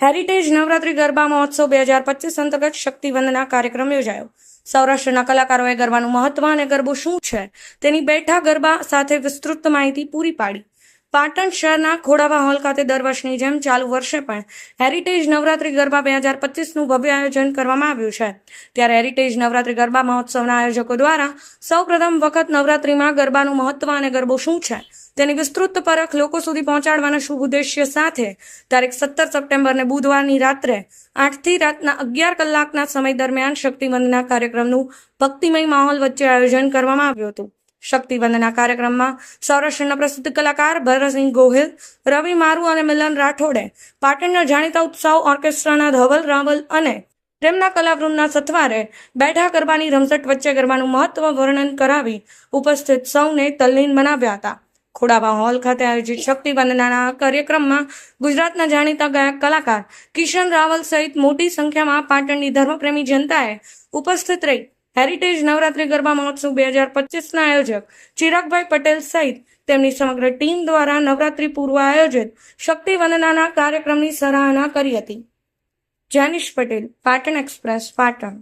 Heritage Navratri garba મહોત્સવ બે હજાર પચીસ અંતર્ગત શક્તિવંદના કાર્યક્રમ યોજાયો. સૌરાષ્ટ્રના કલાકારોએ ગરબાનું મહત્વ અને ગરબો શું છે તેની બેઠા ગરબા સાથે વિસ્તૃત માહિતી પૂરી પાડી. પાટણ શહેરના ખોડાવા હોલ ખાતે દર વર્ષની જેમ ચાલુ વર્ષે પણ હેરિટેજ નવરાત્રી ગરબા બે હજાર પચીસનું ભવ્ય આયોજન કરવામાં આવ્યું છે. ત્યારે હેરિટેજ નવરાત્રી ગરબા મહોત્સવના આયોજકો દ્વારા સૌપ્રથમ વખત નવરાત્રીમાં ગરબાનું મહત્વ અને ગરબો શું છે તેની વિસ્તૃત પરખ લોકો સુધી પહોંચાડવાના શુભ ઉદ્દેશ્ય સાથે તારીખ સત્તર સપ્ટેમ્બરને બુધવારની રાત્રે આઠથી રાતના અગિયાર કલાકના સમય દરમિયાન શક્તિવંદના કાર્યક્રમનું ભક્તિમય માહોલ વચ્ચે આયોજન કરવામાં આવ્યું હતું. શક્તિવંદના કાર્યક્રમમાં સૌરાષ્ટ્રના પ્રસિદ્ધ કલાકાર ભરતસિંહ ગોહિલ, રવિ મારુ અને મિલન રાઠોડે પાટણના જાણીતા ઉત્સવ ઓર્કેસ્ટ્રાના ધવલ રાવલ અને તેમના કલાવૃંદના સથવારે બેઠા ગરબાની રમઝટ વચ્ચે ગરબાનું મહત્વ વર્ણન કરાવી ઉપસ્થિત સૌને તલ્લીન બનાવ્યા હતા. ખોડાવા હોલ ખાતે આયોજિત શક્તિ વંદનાના કાર્યક્રમમાં ગુજરાતના જાણીતા ગાયક કલાકાર કિશન રાવલ સહિત મોટી સંખ્યામાં પાટણની ધર્મપ્રેમી જનતાએ ઉપસ્થિત રહી. હેરિટેજ નવરાત્રી ગરબા મહોત્સવ બે હજાર પચીસના આયોજક ચિરાગભાઈ પટેલ સહિત તેમની સમગ્ર ટીમ દ્વારા નવરાત્રી પૂર્વ આયોજિત શક્તિ વંદનાના કાર્યક્રમની સરાહના કરી હતી. જેનિશ પટેલ, પાટણ એક્સપ્રેસ, પાટણ.